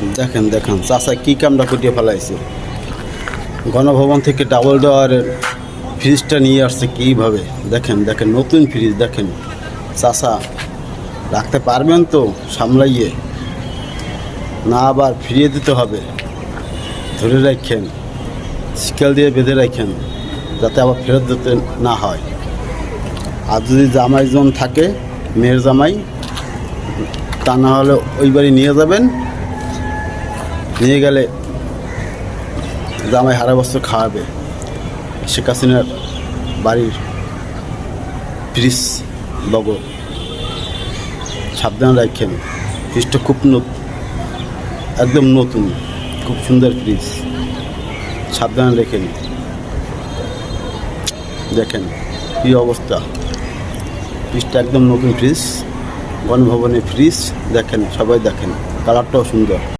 দেখেন দেখেন চাষা কী কামটা কুটিয়ে ফেলাইছে। গণভবন থেকে ডাবল ডোয়ারের ফ্রিজটা নিয়ে আসছে কীভাবে? দেখেন দেখেন, নতুন ফ্রিজ দেখেন। চাষা রাখতে পারবেন তো সামলাইয়ে? না আবার ফিরিয়ে দিতে হবে। ধরে রাখেন স্কেল দিয়ে বেঁধে রাখেন, যাতে আবার ফেরত দিতে না হয়। আর যদি জামাইজন থাকে, মেয়ের জামাই, তা না হলে ওই বাড়ি নিয়ে যাবেন। নিয়ে গেলে জামাই হারা বছর খাওয়াবে। শেখ হাসিনার বাড়ির ফ্রিজ লগ সাবধান রাখেন। ফ্রিজটা খুব একদম নতুন, খুব সুন্দর ফ্রিজ। সাবধান রেখেন। দেখেন কী অবস্থা। ফ্রিজটা একদম নতুন ফ্রিজ গণভবনের ফ্রিজ, দেখেন, সবাই দেখেন, কালারটাও সুন্দর।